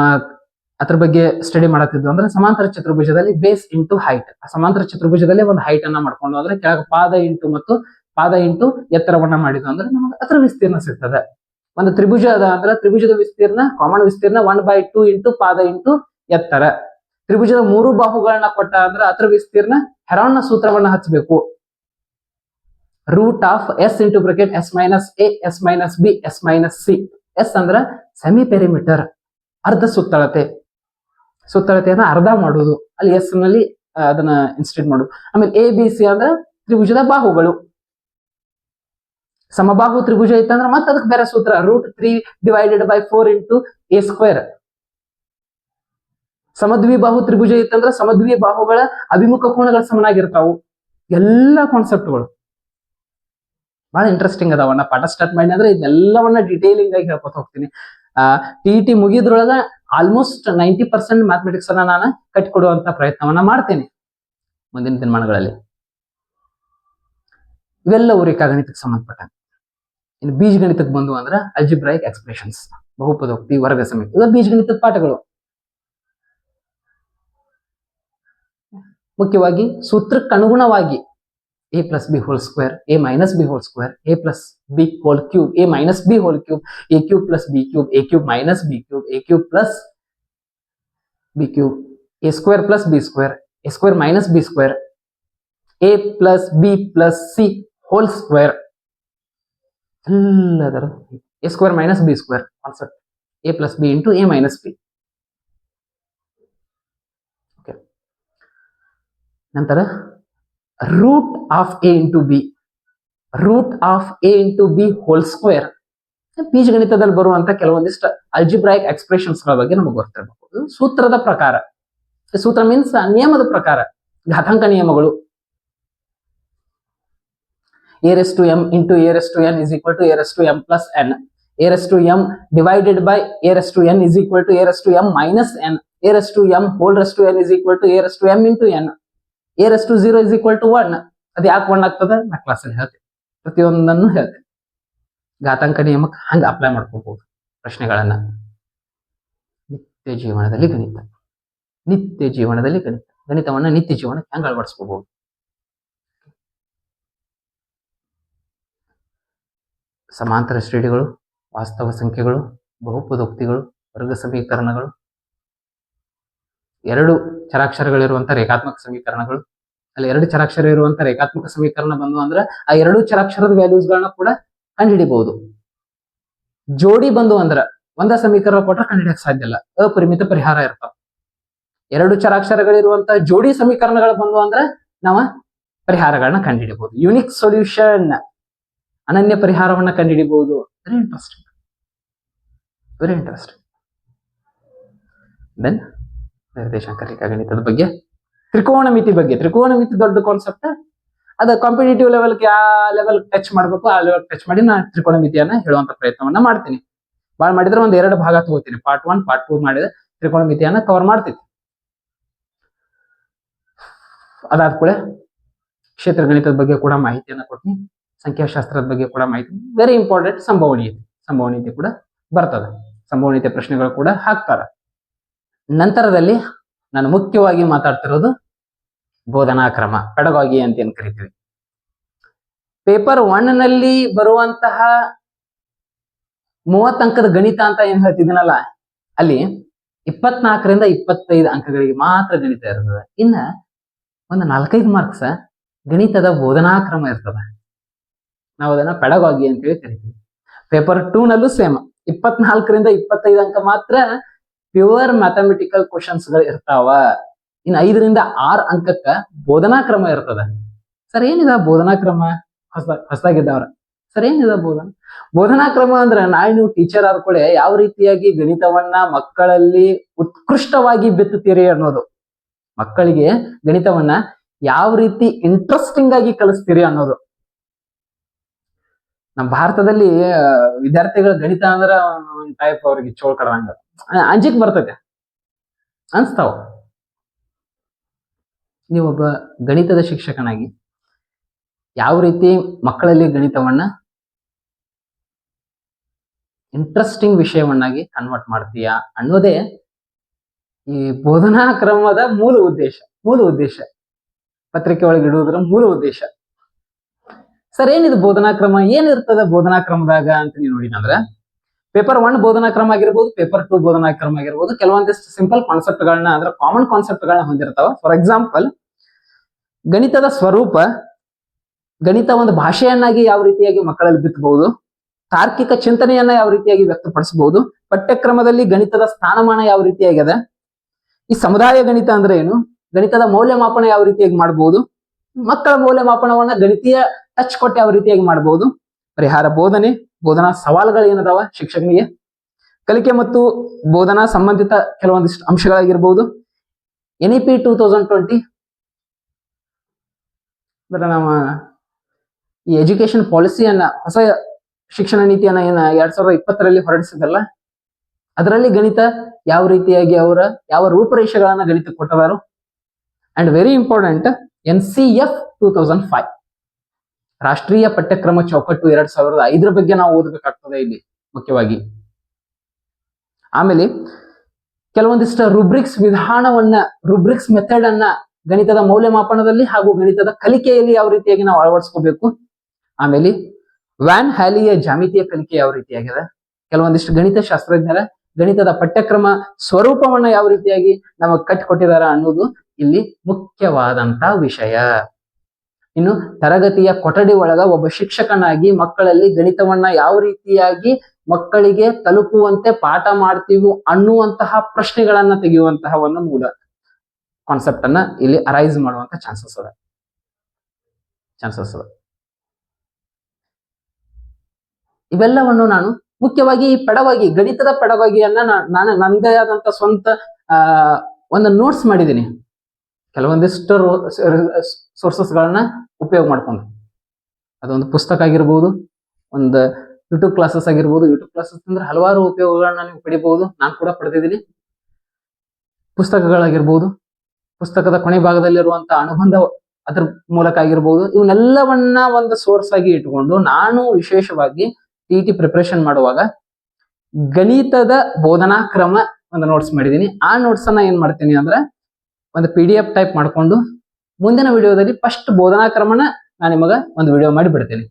ಅದ್ರ ಬಗ್ಗೆ ಸ್ಟಡಿ ಮಾಡತ್ತಿದ್ವು. ಅಂದ್ರೆ ಸಮಾಂತರ ಚತುರ್ಭುಜದಲ್ಲಿ ಬೇಸ್ ಇಂಟು ಹೈಟ್ ಸಮಾಂತರ ಚತುರ್ಭುಜದಲ್ಲಿ ಒಂದು ಹೈಟ್ ಅನ್ನ ಮಾಡ್ಕೊಂಡು ಅಂದ್ರೆ ಕೆಳಗೆ ಪಾದ ಇಂಟು ಮತ್ತು ಪಾದ ಇಂಟು ಎತ್ತರವನ್ನ ಮಾಡಿದ್ವು. ಅಂದ್ರೆ ನಮಗೆ ಅದರ ವಿಸ್ತೀರ್ಣ ಸಿಗ್ತದೆ. ಒಂದು ತ್ರಿಭುಜ ಅದ ಅಂದ್ರೆ ತ್ರಿಭುಜದ ವಿಸ್ತೀರ್ಣ, ಕಾಮನ್ ವಿಸ್ತೀರ್ಣ ಒನ್ ಬೈ ಟು ಇಂಟು ಪಾದ ಇಂಟು ಎತ್ತರ. ತ್ರಿಭುಜದ ಮೂರು ಬಾಹುಗಳನ್ನ ಕೊಟ್ಟ ಅಂದ್ರೆ ಅದ್ರ ವಿಸ್ತೀರ್ಣ ಹೆರಾನ್ನ ಸೂತ್ರವನ್ನ ಹಚ್ಚಬೇಕು root of S into bracket S minus A S minus B S minus C S ಅಂದ್ರ ಸೆಮಿ ಪೆರಿಮೀಟರ್ ಅರ್ಧ ಸುತ್ತಳತೆ. ಸುತ್ತಳತೆಯನ್ನ ಅರ್ಧ ಮಾಡುವುದು ಅಲ್ಲಿ ಎಸ್ನಲ್ಲಿ ಅದನ್ನ ಇನ್ಸ್ಟಿಟ್ಯೂಟ್ ಮಾಡುದು. ಆಮೇಲೆ ಎ ಬಿ ಸಿ ಅಂದ್ರೆ ತ್ರಿಭುಜದ ಬಾಹುಗಳು. ಸಮಬಾಹು ತ್ರಿಭುಜ ಇತ್ತಂದ್ರೆ ಮತ್ತೆ ಅದಕ್ಕೆ ಬೇರೆ ಸೂತ್ರ root three divided by four into A square ಸಮದ್ವಿ ಬಾಹು ತ್ರಿಭುಜ ಇತ್ತಂದ್ರೆ ಸಮದ್ವಿ ಬಾಹುಗಳ ಅಭಿಮುಖ ಕೋಣಗಳ ಸಮನಾಗಿರ್ತಾವು. ಎಲ್ಲ ಕಾನ್ಸೆಪ್ಟ್ಗಳು ಬಹಳ ಇಂಟ್ರೆಸ್ಟಿಂಗ್ ಅದಾವ ಪಾಠ ಸ್ಟಾರ್ಟ್ ಮಾಡಿ ಅಂದ್ರೆ ಇದೆಲ್ಲವನ್ನ ಡಿಟೇಲಿಂಗ್ ಆಗಿ ಹೇಳ್ಕೊತ ಹೋಗ್ತೀನಿ. ಟಿ ಟಿ ಮುಗಿದ್ರೊಳಗ ಆಲ್ಮೋಸ್ಟ್ ನೈಂಟಿ ಪರ್ಸೆಂಟ್ ಮ್ಯಾಥಮೆಟಿಕ್ಸ್ ಅನ್ನ ನಾನು ಕಟ್ಟಿಕೊಡುವಂತ ಪ್ರಯತ್ನವನ್ನ ಮಾಡ್ತೇನೆ ಮುಂದಿನ ದಿನಮಾನಗಳಲ್ಲಿ. ಇವೆಲ್ಲವೂ ಗಣಿತಕ್ಕೆ ಸಂಬಂಧಪಟ್ಟ. ಇನ್ನು ಬೀಜಗಣಿತಕ್ಕೆ ಬಂದು ಅಂದ್ರೆ ಅಲ್ಜಿಬ್ರಾಯಿಕ್ ಎಕ್ಸ್ಪ್ರೆಷನ್ಸ್ ಬಹುಪದೋಕ್ತಿ, ವರ್ಗ ಸಮಿತಿ. ಇವ ಬೀಜಗಣಿತದ ಪಾಠಗಳು. ಮುಖ್ಯವಾಗಿ ಸೂತ್ರಕ್ಕೆ ಅನುಗುಣವಾಗಿ A plus B whole square A minus B whole square A plus B whole cube A minus B whole cube A cube plus B cube A cube minus B cube A cube plus B cube A square plus B square A square minus B square A plus B plus C whole square ಎಲ್ಲದರ A square minus B square concept A plus B into A minus B okay ನಂತರ root of A into B root of A into B whole square ಬೀಜಗಣಿತದಲ್ಲಿ ಬರುವಂತ ಕೆಲವೊಂದಿಷ್ಟು ಅಲ್ಜಿಬ್ರಾಯಿಕ್ ಎಕ್ಸ್ಪ್ರೆಷನ್ಸ್ಗಳ ಬಗ್ಗೆ ನಮಗೆ ಗೊತ್ತಿರಬಹುದು. ಸೂತ್ರದ ಪ್ರಕಾರ. ಸೂತ್ರ means ನಿಯಮದ ಪ್ರಕಾರ. ಘಾತಾಂಕ ನಿಯಮಗಳು. A raise to M into A raise to N is equal to A raise to M plus N A raise to M divided by A raise to N is equal to A raise to M minus N A raise to M whole raise to N is equal to A raise to M into N A raise to zero is equal to one ಅದು ಯಾಕೆ one ಆಗ್ತದೆ? ನಾ ಕ್ಲಾಸಲ್ಲಿ ಹೇಳ್ತೇನೆ. ಪ್ರತಿಯೊಂದನ್ನು ಹೇಳ್ತೇನೆ. ಘಾತಾಂಕ ನಿಯಮಕ್ಕೆ ಹಂಗೆ ಅಪ್ಲೈ ಮಾಡ್ಕೋಬಹುದು ಪ್ರಶ್ನೆಗಳನ್ನ. ನಿತ್ಯ ಜೀವನದಲ್ಲಿ ಗಣಿತ. ನಿತ್ಯ ಜೀವನದಲ್ಲಿ ಗಣಿತ. ಗಣಿತವನ್ನ ನಿತ್ಯ ಜೀವನಕ್ಕೆ ಹೆಂಗೆ ಅಳವಡಿಸ್ಕೋಬಹುದು ಸಮಾಂತರ ಶ್ರೇಣಿಗಳು, ವಾಸ್ತವ ಸಂಖ್ಯೆಗಳು, ಬಹುಪದೋಕ್ತಿಗಳು, ವರ್ಗ ಸಮೀಕರಣಗಳು ಎರಡು ಚರಾಕ್ಷರಗಳಿರುವಂತ ರೇಖಾತ್ಮಕ ಸಮೀಕರಣಗಳು, ಅಲ್ಲಿ ಎರಡು ಚರಾಕ್ಷರ ಇರುವಂತ ರೇಖಾತ್ಮಕ ಸಮೀಕರಣ ಬಂದು ಅಂದ್ರೆ ಆ ಎರಡು ಚರಾಕ್ಷರದ ವ್ಯಾಲ್ಯೂಸ್ಗಳನ್ನ ಕೂಡ ಕಂಡುಹಿಡಿಬಹುದು ಜೋಡಿ ಬಂದು ಅಂದ್ರ ಒಂದ ಸಮೀಕರಣ ಕೊಟ್ಟರೆ ಕಂಡುಹಿಡಿಯಕ್ ಸಾಧ್ಯ ಇಲ್ಲ, ಅಪರಿಮಿತ ಪರಿಹಾರ ಇರ್ತಾವ. ಎರಡು ಚರಾಕ್ಷರಗಳಿರುವಂತಹ ಜೋಡಿ ಸಮೀಕರಣಗಳು ಬಂದು ಅಂದ್ರೆ ನಾವ ಪರಿಹಾರಗಳನ್ನ ಕಂಡುಹಿಡಿಬಹುದು ಯುನಿಕ್ ಸೊಲ್ಯೂಷನ್ ಅನನ್ಯ ಪರಿಹಾರವನ್ನ ಕಂಡುಹಿಡಿಬಹುದು very interesting very interesting then ನಿರ್ದೇಶಾಂಕ ರೇಖಾಗಣಿತದ ಬಗ್ಗೆ. ತ್ರಿಕೋನಮಿತಿ ಬಗ್ಗೆ. ತ್ರಿಕೋನಮಿತಿ ದೊಡ್ಡ ಕಾನ್ಸೆಪ್ಟ್ ಅದ ಕಾಂಪಿಟೇಟಿವ್ ಲೆವೆಲ್ ಯಾವ ಲೆವೆಲ್ ಟಚ್ ಮಾಡ್ಬೇಕು, ಆ ಲೆವೆಲ್ ಟಚ್ ಮಾಡಿ ನಾನು ತ್ರಿಕೋನಮಿತಿಯನ್ನ ಹೇಳುವಂತ ಪ್ರಯತ್ನವನ್ನ ಮಾಡ್ತೀನಿ. ಭಾಳ ಮಾಡಿದ್ರೆ ಒಂದ್ ಎರಡು ಭಾಗ ತಗೋತೀನಿ. ಪಾರ್ಟ್ ಒನ್ ಪಾರ್ಟ್ ಟೂ ಮಾಡಿದ್ರೆ ತ್ರಿಕೋನಮಿತಿಯನ್ನ ಕವರ್ ಮಾಡ್ತೀನಿ ಅದಾದ ಕೂಡ ಕ್ಷೇತ್ರ ಗಣಿತದ ಬಗ್ಗೆ ಕೂಡ ಮಾಹಿತಿಯನ್ನ ಕೊಡ್ತೀನಿ. ಸಂಖ್ಯಾಶಾಸ್ತ್ರದ ಬಗ್ಗೆ ಕೂಡ ಮಾಹಿತಿ. ವೆರಿ ಇಂಪಾರ್ಟೆಂಟ್ ಸಂಭವನೀಯತೆ. ಸಂಭವನೀಯತೆ ಕೂಡ ಬರ್ತದೆ. ಸಂಭವನೀಯತೆ ಪ್ರಶ್ನೆಗಳು ಕೂಡ ಹಾಕ್ತಾರ. ನಂತರದಲ್ಲಿ ನಾನು ಮುಖ್ಯವಾಗಿ ಮಾತಾಡ್ತಿರೋದು ಬೋಧನಾ ಕ್ರಮ ಪೆಡಗಾಗಿ ಅಂತ ಏನ್ ಕರಿತೀವಿ. ಪೇಪರ್ ಒನ್ನಲ್ಲಿ ಬರುವಂತಹ ಮೂವತ್ತು ಅಂಕದ ಗಣಿತ ಅಂತ ಏನ್ ಹೇಳ್ತಿದ್ದೀನಲ್ಲ, ಅಲ್ಲಿ ಇಪ್ಪತ್ನಾಲ್ಕರಿಂದ ಇಪ್ಪತ್ತೈದು ಅಂಕಗಳಿಗೆ ಮಾತ್ರ ಗಣಿತ ಇರ್ತದೆ. ಇನ್ನ ಒಂದು ನಾಲ್ಕೈದು ಮಾರ್ಕ್ಸ್ ಗಣಿತದ ಬೋಧನಾ ಕ್ರಮ ಇರ್ತದ. ನಾವು ಅದನ್ನ ಪೆಡಗಾಗಿ ಅಂತೇಳಿ ಕರಿತೀವಿ. ಪೇಪರ್ ಟೂ ನಲ್ಲೂ ಸೇಮ್, ಇಪ್ಪತ್ನಾಲ್ಕರಿಂದ ಇಪ್ಪತ್ತೈದು ಅಂಕ ಮಾತ್ರ ಪ್ಯೂರ್ ಮ್ಯಾಥಮೆಟಿಕಲ್ಗಳು ಇರ್ತಾವ. ಇನ್ ಐದರಿಂದ ಆರು ಅಂಕಕ್ಕ ಬೋಧನಾ ಕ್ರಮ ಇರ್ತದ. ಸರ್, ಏನಿದ ಬೋಧನಾಕ್ರಮ ಹೊಸ ಹೊಸದಾಗಿದ್ದವ್ರ. ಸರ್, ಏನಿದೆ ಬೋಧನ? ಕ್ರಮ ಅಂದ್ರೆ ನಾಳೆ ನೀವು ಟೀಚರ್ ಆದ ಕೂಡ ಯಾವ ರೀತಿಯಾಗಿ ಗಣಿತವನ್ನ ಮಕ್ಕಳಲ್ಲಿ ಉತ್ಕೃಷ್ಟವಾಗಿ ಬಿತ್ತುತ್ತೀರಿ ಅನ್ನೋದು. ಮಕ್ಕಳಿಗೆ ಗಣಿತವನ್ನ ಯಾವ ರೀತಿ ಇಂಟ್ರೆಸ್ಟಿಂಗ್ ಆಗಿ ಕಲಿಸ್ತೀರಿ ಅನ್ನೋದು. ನಮ್ಮ ಭಾರತದಲ್ಲಿ ವಿದ್ಯಾರ್ಥಿಗಳ ಗಣಿತ ಅಂದ್ರೆ ಒಂದು ಟೈಪ್ ಅವ್ರಿಗೆ ಚೋಳ್ ಅಂಜಿಕ್ ಬರ್ತೈತೆ. ಅನ್ಸ್ತಾವ. ನೀವೊಬ್ಬ ಗಣಿತದ ಶಿಕ್ಷಕನಾಗಿ ಯಾವ ರೀತಿ ಮಕ್ಕಳಲ್ಲಿ ಗಣಿತವನ್ನ ಇಂಟ್ರೆಸ್ಟಿಂಗ್ ವಿಷಯವನ್ನಾಗಿ ಕನ್ವರ್ಟ್ ಮಾಡ್ತೀಯಾ ಅನ್ನೋದೇ ಈ ಬೋಧನಾ ಕ್ರಮದ ಮೂಲ ಉದ್ದೇಶ ಮೂಲ ಉದ್ದೇಶ. ಪತ್ರಿಕೆ ಒಳಗೆ ಇಡುವುದರ ಮೂಲ ಉದ್ದೇಶ. ಸರ್, ಏನಿದು ಬೋಧನಾ ಕ್ರಮ? ಏನಿರ್ತದ ಬೋಧನಾ ಕ್ರಮದಾಗ ಅಂತ ನೀವು ನೋಡಿನಂದ್ರ ಪೇಪರ್ ಒನ್ ಬೋಧನಾ ಕ್ರಮ ಆಗಿರ್ಬೋದು ಪೇಪರ್ ಟು ಬೋಧನಾ ಕ್ರಮ ಆಗಿರ್ಬೋದು, ಕೆಲವೊಂದಿಷ್ಟು ಸಿಂಪಲ್ ಕಾನ್ಸೆಪ್ಟ್ ಗಳನ್ನ ಅಂದ್ರೆ ಕಾಮನ್ ಕಾನ್ಸೆಪ್ಟ್ ಗಳನ್ನ ಹೊಂದಿರ್ತಾವ. ಫಾರ್ ಎಕ್ಸಾಂಪಲ್ ಗಣಿತದ ಸ್ವರೂಪ, ಗಣಿತ ಒಂದು ಭಾಷೆಯನ್ನಾಗಿ ಯಾವ ರೀತಿಯಾಗಿ ಮಕ್ಕಳಲ್ಲಿ ಬಿತ್ತಬಹುದು ತಾರ್ಕಿಕ ಚಿಂತನೆಯನ್ನ ಯಾವ ರೀತಿಯಾಗಿ ವ್ಯಕ್ತಪಡಿಸಬಹುದು, ಪಠ್ಯಕ್ರಮದಲ್ಲಿ ಗಣಿತದ ಸ್ಥಾನಮಾನ ಯಾವ ರೀತಿಯಾಗಿದೆ ಈ ಸಮುದಾಯ ಗಣಿತ ಅಂದ್ರೆ ಏನು, ಗಣಿತದ ಮೌಲ್ಯಮಾಪನ ಯಾವ ರೀತಿಯಾಗಿ ಮಾಡಬಹುದು, ಮಕ್ಕಳ ಮೌಲ್ಯಮಾಪನವನ್ನ ಗಣಿತೀಯ ಟಚ್ ಕೊಟ್ಟು ಯಾವ ರೀತಿಯಾಗಿ ಮಾಡಬಹುದು, ಪರಿಹಾರ ಬೋಧನೆ ಬೋಧನಾ ಸವಾಲುಗಳು ಏನದಾವ ಶಿಕ್ಷಕನಿಗೆ? ಕಲಿಕೆ ಮತ್ತು ಬೋಧನಾ ಸಂಬಂಧಿತ ಕೆಲವೊಂದಿಷ್ಟು ಅಂಶಗಳಾಗಿರ್ಬೋದು. N E P two thousand twenty ಅಂದ್ರೆ ನಮ್ಮ ಈ ಎಜುಕೇಶನ್ ಪಾಲಿಸಿಯನ್ನ ಹೊಸ ಶಿಕ್ಷಣ ನೀತಿಯನ್ನ ಏನ ಎರಡ್ ಸಾವಿರದ ಇಪ್ಪತ್ತರಲ್ಲಿ ಹೊರಡಿಸಿದಲ್ಲ ಅದರಲ್ಲಿ ಗಣಿತ ಯಾವ ರೀತಿಯಾಗಿ ಅವರ, ಯಾವ ರೂಪರೇಷೆಗಳನ್ನ ಗಣಿತ ಕೊಟ್ಟವರು and very important N C F two thousand five ರಾಷ್ಟ್ರೀಯ ಪಠ್ಯಕ್ರಮ ಚೌಕಟ್ಟು ಎರಡ್ ಸಾವಿರದ ಐದರ ಬಗ್ಗೆ ನಾವು ಓದಬೇಕಾಗ್ತದೆ ಇಲ್ಲಿ, ಮುಖ್ಯವಾಗಿ. ಆಮೇಲೆ, ಕೆಲವೊಂದಿಷ್ಟು ರುಬ್ರಿಕ್ಸ್ ವಿಧಾನವನ್ನ, ರುಬ್ರಿಕ್ಸ್ ಮೆಥಡ್ ಅನ್ನ ಗಣಿತದ ಮೌಲ್ಯಮಾಪನದಲ್ಲಿ ಹಾಗೂ ಗಣಿತದ ಕಲಿಕೆಯಲ್ಲಿ ಯಾವ ರೀತಿಯಾಗಿ ನಾವು ಅಳವಡಿಸ್ಕೋಬೇಕು? ಆಮೇಲೆ, ವ್ಯಾನ್ ಹ್ಯಾಲಿಯ ಜಾಮಿತಿಯ ಕಲಿಕೆ ಯಾವ ರೀತಿಯಾಗಿದೆ? ಕೆಲವೊಂದಿಷ್ಟು ಗಣಿತ ಶಾಸ್ತ್ರಜ್ಞರ ಗಣಿತದ ಪಠ್ಯಕ್ರಮ ಸ್ವರೂಪವನ್ನ ಯಾವ ರೀತಿಯಾಗಿ ನಮಗೆ ಕಟ್ಟಿಕೊಟ್ಟಿದಾರ ಅನ್ನೋದು ಇಲ್ಲಿ ಮುಖ್ಯವಾದಂತ ವಿಷಯ. ಇನ್ನು ತರಗತಿಯ ಕೊಠಡಿ ಒಳಗ ಒಬ್ಬ ಶಿಕ್ಷಕನಾಗಿ ಮಕ್ಕಳಲ್ಲಿ ಗಣಿತವನ್ನ ಯಾವ ರೀತಿಯಾಗಿ ಮಕ್ಕಳಿಗೆ ತಲುಪುವಂತೆ ಪಾಠ ಮಾಡ್ತೀವಿ ಅನ್ನುವಂತಹ ಪ್ರಶ್ನೆಗಳನ್ನ ತೆಗೆಯುವಂತಹ ಒಂದು ಮೂಲ ಕಾನ್ಸೆಪ್ಟ್ ಅನ್ನ ಇಲ್ಲಿ ಅರೈಸ್ ಮಾಡುವಂತ ಚಾನ್ಸಸ್ ಅದ. ಚಾನ್ಸಸ್ ಅದ. ಇವೆಲ್ಲವನ್ನು ನಾನು ಮುಖ್ಯವಾಗಿ ಈ ಪಡವಾಗಿ, ಗಣಿತದ ಪಡವಾಗಿಯನ್ನ ನಾನು ನಂದೇ ಆದಂತ ಸ್ವಂತ, ಆ ಒಂದು ನೋಟ್ಸ್ ಮಾಡಿದ್ದೀನಿ. ಕೆಲವೊಂದಿಷ್ಟು ಸೋರ್ಸಸ್ ಗಳನ್ನ ಉಪಯೋಗ ಮಾಡ್ಕೊಂಡು ಅದೊಂದು ಪುಸ್ತಕ ಆಗಿರ್ಬೋದು, ಒಂದು ಯೂಟ್ಯೂಬ್ ಕ್ಲಾಸಸ್ ಆಗಿರ್ಬೋದು. ಯೂಟ್ಯೂಬ್ ಕ್ಲಾಸಸ್ ಅಂದ್ರೆ ಹಲವಾರು ಉಪಯೋಗಗಳನ್ನ ನೀವು ಪಡಿಬಹುದು. ನಾನು ಕೂಡ ಪಡೆದಿದ್ದೀನಿ. ಪುಸ್ತಕಗಳಾಗಿರ್ಬೋದು, ಪುಸ್ತಕದ ಕೊನೆ ಭಾಗದಲ್ಲಿರುವಂತಹ ಅನುಬಂಧ ಅದ್ರ ಮೂಲಕ ಆಗಿರ್ಬೋದು. ಇವನ್ನೆಲ್ಲವನ್ನ ಒಂದು ಸೋರ್ಸ್ ಆಗಿ ಇಟ್ಕೊಂಡು ನಾನು ವಿಶೇಷವಾಗಿ ಟಿ ಟಿ ಪ್ರಿಪರೇಷನ್ ಮಾಡುವಾಗ ಗಣಿತದ ಬೋಧನಾ ಕ್ರಮ ಒಂದು ನೋಟ್ಸ್ ಮಾಡಿದ್ದೀನಿ. ಆ ನೋಟ್ಸ್ ಅನ್ನ ಏನ್ ಮಾಡ್ತೀನಿ ಅಂದ್ರೆ ಒಂದು ಪಿ ಡಿ ಎಫ್ ಟೈಪ್ ಮಾಡ್ಕೊಂಡು ಮುಂದಿನ ವಿಡಿಯೋದಲ್ಲಿ ಫಸ್ಟ್ ಬೋಧನಾ ಕ್ರಮನ ನಾನು ನಿಮಗೆ ಒಂದು ವಿಡಿಯೋ ಮಾಡಿ ಬಿಡ್ತೀನಿ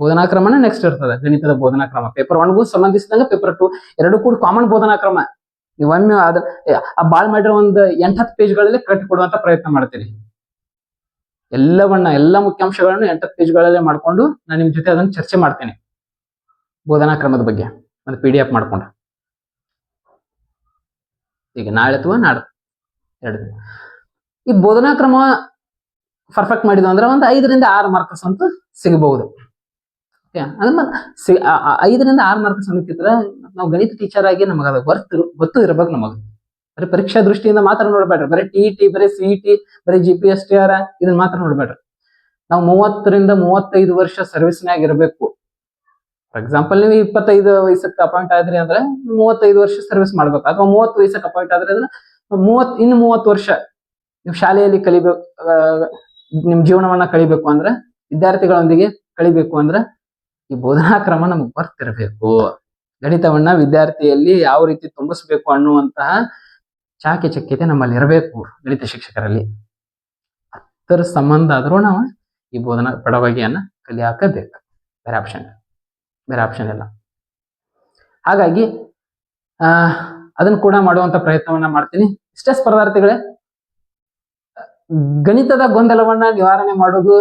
ಬೋಧನಾ ಕ್ರಮನ ನೆಕ್ಸ್ಟ್ ಇರ್ತದೆ. ಗಣಿತದ ಬೋಧನಾ ಕ್ರಮ ಪೇಪರ್ ಒನ್ಗೂ ಸಂಬಂಧಿಸಿದಂಗ ಪೇಪರ್ ಟು ಎರಡು ಕೂಡ ಕಾಮನ್ ಬೋಧನಾ ಕ್ರಮ ನೀವು ಒಮ್ಮೆ ಅದ ಆ ಬಾಳ್ ಮಾಡಿರೋ ಒಂದು ಎಂಟ್, ಹತ್ತು ಪೇಜ್ಗಳಲ್ಲಿ ಕಟ್ಟಿ ಕೊಡುವಂತ ಪ್ರಯತ್ನ ಮಾಡ್ತೀನಿ ಎಲ್ಲವನ್ನ, ಎಲ್ಲ ಮುಖ್ಯಾಂಶಗಳನ್ನು ಎಂಟತ್ತು ಪೇಜ್ಗಳಲ್ಲೇ ಮಾಡ್ಕೊಂಡು ನಾನು ನಿಮ್ಮ ಜೊತೆ ಅದನ್ನ ಚರ್ಚೆ ಮಾಡ್ತೀನಿ. ಬೋಧನಾ ಕ್ರಮದ ಬಗ್ಗೆ. ಒಂದು ಪಿ ಡಿ ಎಫ್ ಮಾಡ್ಕೊಂಡು. ಈಗ ನಾಳೆ ಅಥವಾ ನಾಡ್ದು. ಎರಡು ಈ ಬೋಧನಾ ಕ್ರಮ ಪರ್ಫೆಕ್ಟ್ ಮಾಡಿದ್ವು ಅಂದ್ರೆ ಒಂದು ಐದರಿಂದ ಆರು ಮಾರ್ಕ್ಸ್ ಅಂತ ಸಿಗಬಹುದು. ಓಕೆ ಮತ್ತ್ ಸಿ- ಐದರಿಂದ ಆರು ಮಾರ್ಕ್ಸ್ ಅನ್ನೋಕ್ಕಿಂತ ನಾವು ಗಣಿತ ಟೀಚರ್ ಆಗಿ ನಮಗೆ ಅದು ಗೊತ್ತು ಗೊತ್ತು ಇರ್ಬೇಕು ನಮಗೆ. ಬರೀ ಪರೀಕ್ಷಾ ದೃಷ್ಟಿಯಿಂದ ಮಾತ್ರ ನೋಡ್ಬೇಡ್ರಿ. ಬರೀ ಟಿ ಟಿ ಬರೀ ಸಿ ಟಿ ಬರೀ G P S T R ಇದನ್ನ ಮಾತ್ರ ನೋಡ್ಬೇಡ್ರಿ. ನಾವು ಮೂವತ್ತರಿಂದ ಮೂವತ್ತೈದು ವರ್ಷ ಸರ್ವಿಸ್ನಾಗ ಇರಬೇಕು. ಫಾರ್ ಎಕ್ಸಾಂಪಲ್ ನೀವು ಇಪ್ಪತ್ತೈದು ವಯಸ್ಸಕ್ಕೆ ಅಪಾಯಿಂಟ್ ಆದ್ರಿ ಅಂದ್ರೆ ಮೂವತ್ತೈದು ವರ್ಷ ಸರ್ವಿಸ್ ಮಾಡ್ಬೇಕು. ಅಥವಾ ಮೂವತ್ತು ವಯಸ್ಸಕ್ಕೆ ಅಪಾಯಿಂಟ್ ಆದ್ರೆ ಅಂದ್ರೆ ಮೂವತ್ ಇನ್ನು ಮೂವತ್ತು ವರ್ಷ ನೀವು ಶಾಲೆಯಲ್ಲಿ ಕಲಿಬೇಕು ನಿಮ್ ಜೀವನವನ್ನ ಕಳಿಬೇಕು ಅಂದ್ರೆ, ವಿದ್ಯಾರ್ಥಿಗಳೊಂದಿಗೆ ಕಳಿಬೇಕು ಅಂದ್ರೆ, ಈ ಬೋಧನಾ ಕ್ರಮ ನಮಗ್ ಬರ್ತಿರ್ಬೇಕು. ಗಣಿತವನ್ನ ವಿದ್ಯಾರ್ಥಿಯಲ್ಲಿ ಯಾವ ರೀತಿ ತುಂಬಿಸ್ಬೇಕು ಅನ್ನುವಂತಹ ಚಾಕೆ ಚಕ್ಯತೆ ನಮ್ಮಲ್ಲಿ ಇರಬೇಕು ಗಣಿತ ಶಿಕ್ಷಕರಲ್ಲಿ. ಅದರ ಸಂಬಂಧ ಆದ್ರೂ ನಾವು ಈ ಬೋಧನಾ ಪಡವಾಗಿಯನ್ನ ಕಲಿಯಾಕಬೇಕು ಬೇರೆ ಆಪ್ಷನ್ ಬೇರೆ ಆಪ್ಷನ್ ಇಲ್ಲ. ಹಾಗಾಗಿ ಅದನ್ನು ಕೂಡ ಮಾಡುವಂತ ಪ್ರಯತ್ನವನ್ನ ಮಾಡ್ತೀನಿ. ಇಷ್ಟೇ ಸ್ಪರ್ಧಾರ್ಥಿಗಳೇ ಗಣಿತದ ಗೊಂದಲವನ್ನ ನಿವಾರಣೆ ಮಾಡೋದು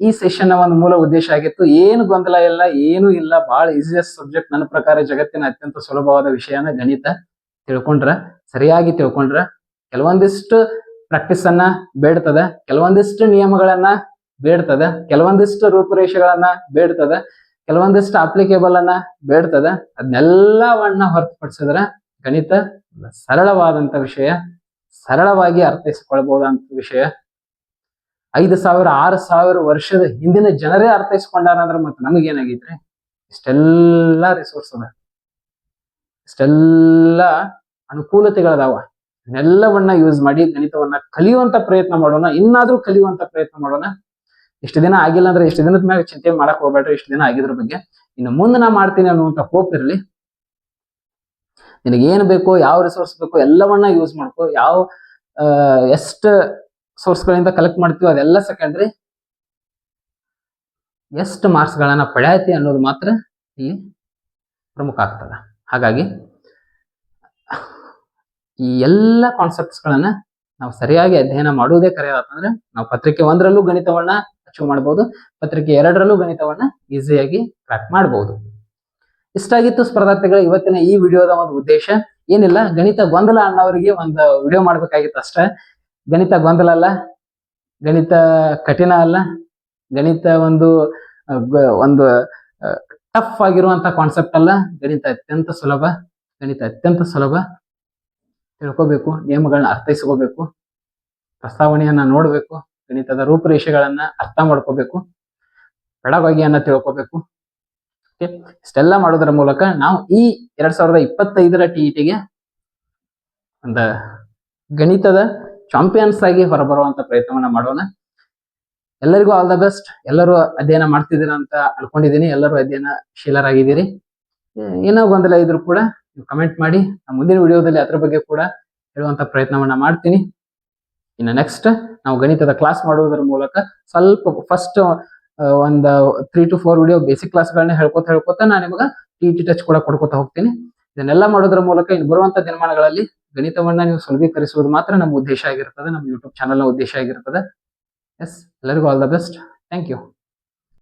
ಈ ಸೆಷನ್ನ ಒಂದು ಮೂಲ ಉದ್ದೇಶ ಆಗಿತ್ತು. ಏನು ಗೊಂದಲ ಇಲ್ಲ, ಏನು ಇಲ್ಲ. ಬಹಳ ಈಸಿಯಸ್ಟ್ ಸಬ್ಜೆಕ್ಟ್ ನನ್ನ ಪ್ರಕಾರ ಜಗತ್ತಿನ ಅತ್ಯಂತ ಸುಲಭವಾದ ವಿಷಯನ ಗಣಿತ. ತಿಳ್ಕೊಂಡ್ರ, ಸರಿಯಾಗಿ ತಿಳ್ಕೊಂಡ್ರ ಕೆಲವೊಂದಿಷ್ಟು ಪ್ರಾಕ್ಟೀಸ್ ಅನ್ನ ಬೇಡ್ತದ, ಕೆಲವೊಂದಿಷ್ಟು ನಿಯಮಗಳನ್ನ ಬೇಡ್ತದ, ಕೆಲವೊಂದಿಷ್ಟು ರೂಪುರೇಷೆಗಳನ್ನ ಬೇಡ್ತದ, ಕೆಲವೊಂದಿಷ್ಟು ಅಪ್ಲಿಕೇಬಲ್ ಅನ್ನ ಬೇಡ್ತದ. ಅದನ್ನೆಲ್ಲವನ್ನ ಹೊರತುಪಡಿಸಿದ್ರ ಗಣಿತ ಸರಳವಾದಂತ ವಿಷಯ. ಸರಳವಾಗಿ ಅರ್ಥೈಸಿಕೊಳ್ಬಹುದಂತ ವಿಷಯ. ಐದು ಸಾವಿರ, ಆರು ಸಾವಿರ ವರ್ಷದ ಹಿಂದಿನ ಜನರೇ ಅರ್ಥೈಸ್ಕೊಂಡಾರ ಅಂದ್ರೆ ಮತ್ತೆ ನಮಗೇನಾಗೈತ್ರಿ? ಇಷ್ಟೆಲ್ಲ ರಿಸೋರ್ಸ್ ಅದ. ಇಷ್ಟೆಲ್ಲ ಅನುಕೂಲತೆಗಳದಾವ. ಇದನ್ನೆಲ್ಲವನ್ನ ಯೂಸ್ ಮಾಡಿ ಗಣಿತವನ್ನ ಕಲಿಯುವಂತ ಪ್ರಯತ್ನ ಮಾಡೋಣ, ಇನ್ನಾದ್ರೂ ಕಲಿಯುವಂತ ಪ್ರಯತ್ನ ಮಾಡೋಣ. ಇಷ್ಟು ದಿನ ಆಗಿಲ್ಲ ಅಂದ್ರೆ ಇಷ್ಟು ದಿನದ ಮ್ಯಾಗ ಚಿಂತೆ ಮಾಡಕ್ ಹೋಗ್ಬೇಡ್ರಿ, ಇಷ್ಟು ದಿನ ಆಗಿದ್ರ ಬಗ್ಗೆ. ಇನ್ನು ಮುಂದೆ ನಾ ಮಾಡ್ತೀನಿ ಅನ್ನುವಂತ ಹೋಪ್ ಇರಲಿ. ನಿನಗೆ ಏನು ಬೇಕೋ, ಯಾವ ರಿಸೋರ್ಸ್ ಬೇಕೋ, ಎಲ್ಲವನ್ನ ಯೂಸ್ ಮಾಡ್ಕೋ, ಯಾವ ಎಷ್ಟು ಸೋರ್ಸ್ಗಳಿಂದ ಕಲೆಕ್ಟ್ ಮಾಡ್ತೀವೋ ಅದೆಲ್ಲ ಸೆಕೆಂಡ್ರಿ ಎಷ್ಟು ಮಾರ್ಕ್ಸ್ ಗಳನ್ನ ಪಡೆಯತಿ ಅನ್ನೋದು ಮಾತ್ರ ಇಲ್ಲಿ ಪ್ರಮುಖ ಆಗ್ತದ. ಹಾಗಾಗಿ ಈ ಎಲ್ಲ ಕಾನ್ಸೆಪ್ಟ್ಸ್ ಗಳನ್ನ ನಾವು ಸರಿಯಾಗಿ ಅಧ್ಯಯನ ಮಾಡುವುದೇ ಕರೆಯಾದಂದ್ರೆ ನಾವು ಪತ್ರಿಕೆ ಒಂದರಲ್ಲೂ ಗಣಿತವನ್ನ ಅಚೀವ್ ಮಾಡಬಹುದು ಪತ್ರಿಕೆ ಎರಡರಲ್ಲೂ ಗಣಿತವನ್ನ ಈಸಿಯಾಗಿ ಕ್ರಾಕ್ ಮಾಡಬಹುದು ಇಷ್ಟಾಗಿತ್ತು ಸ್ಪರ್ಧಾರ್ಥಿಗಳ ಇವತ್ತಿನ ಈ ವಿಡಿಯೋದ ಒಂದು ಉದ್ದೇಶ. ಏನಿಲ್ಲ, ಗಣಿತ ಗೊಂದಲ ಅನ್ನೋರಿಗೆ ಒಂದು ವಿಡಿಯೋ ಮಾಡ್ಬೇಕಾಗಿತ್ತು ಅಷ್ಟ. ಗಣಿತ ಗೊಂದಲ ಅಲ್ಲ, ಗಣಿತ ಕಠಿಣ ಅಲ್ಲ, ಗಣಿತ ಒಂದು ಒಂದು ಟಫ್ ಆಗಿರುವಂತ ಕಾನ್ಸೆಪ್ಟ್ ಅಲ್ಲ. ಗಣಿತ ಅತ್ಯಂತ ಸುಲಭ, ಗಣಿತ ಅತ್ಯಂತ ಸುಲಭ. ತಿಳ್ಕೋಬೇಕು, ನಿಯಮಗಳನ್ನ ಅರ್ಥೈಸ್ಕೋಬೇಕು ಪ್ರಸ್ತಾವನೆಯನ್ನ ನೋಡ್ಬೇಕು, ಗಣಿತದ ರೂಪರೇಷೆಗಳನ್ನ ಅರ್ಥ ಮಾಡ್ಕೋಬೇಕು ಬೆಳಗಾಗಿಯನ್ನ ತಿಳ್ಕೋಬೇಕು? ಇಷ್ಟೆಲ್ಲ ಮಾಡೋದರ ಮೂಲಕ ನಾವು ಈ ಎರಡ್ ಸಾವಿರದ ಇಪ್ಪತ್ತೈದರ ಟಿ ಟಿಗೆ ಒಂದು ಗಣಿತದ ಚಾಂಪಿಯನ್ಸ್ ಆಗಿ ಹೊರಬರುವಂತ ಪ್ರಯತ್ನವನ್ನ ಮಾಡೋಣ. ಎಲ್ಲರಿಗೂ ಆಲ್ ದ ಬೆಸ್ಟ್ ಎಲ್ಲರೂ ಅಧ್ಯಯನ ಮಾಡ್ತಿದ್ದೀರಾ ಅಂತ ಅನ್ಕೊಂಡಿದ್ದೀನಿ. ಎಲ್ಲರೂ ಅಧ್ಯಯನ ಶೀಲರಾಗಿದ್ದೀರಿ ಏನೋ ಗೊಂದಲ ಇದ್ರು ಕೂಡ ನೀವು ಕಮೆಂಟ್ ಮಾಡಿ. ಮುಂದಿನ ವಿಡಿಯೋದಲ್ಲಿ ಅದ್ರ ಬಗ್ಗೆ ಕೂಡ ಹೇಳುವಂತ ಪ್ರಯತ್ನವನ್ನ ಮಾಡ್ತೀನಿ. ಇನ್ನು ನೆಕ್ಸ್ಟ್ ನಾವು ಗಣಿತದ ಕ್ಲಾಸ್ ಮಾಡುವುದರ ಮೂಲಕ ಸ್ವಲ್ಪ ಫಸ್ಟ್ ಒಂದು three to four video basic ಕ್ಲಾಸ್ಗಳನ್ನ ಹೇಳ್ಕೊತ ಹೇಳ್ಕೊತ ನಾನು ನಿಮಗೆ ಟಿ ಟಿ ಟಚ್ ಕೂಡ ಕೊಡ್ಕೊತ ಹೋಗ್ತೀನಿ. ಇದನ್ನೆಲ್ಲ ಮಾಡೋದ್ರ ಮೂಲಕ ಇನ್ನು ಬರುವಂತ ದಿನಮಾನಗಳಲ್ಲಿ ಗಣಿತವನ್ನ ನೀವು ಸುಲಭೀಕರಿಸುವುದು ಮಾತ್ರ ನಮ್ಮ ಉದ್ದೇಶ ಆಗಿರ್ತದೆ, ನಮ್ಮ ಯೂಟ್ಯೂಬ್ ಚಾನಲ್ನ ಉದ್ದೇಶ ಆಗಿರ್ತದೆ. ಎಸ್ ಎಲ್ಲರಿಗೂ all the best thank you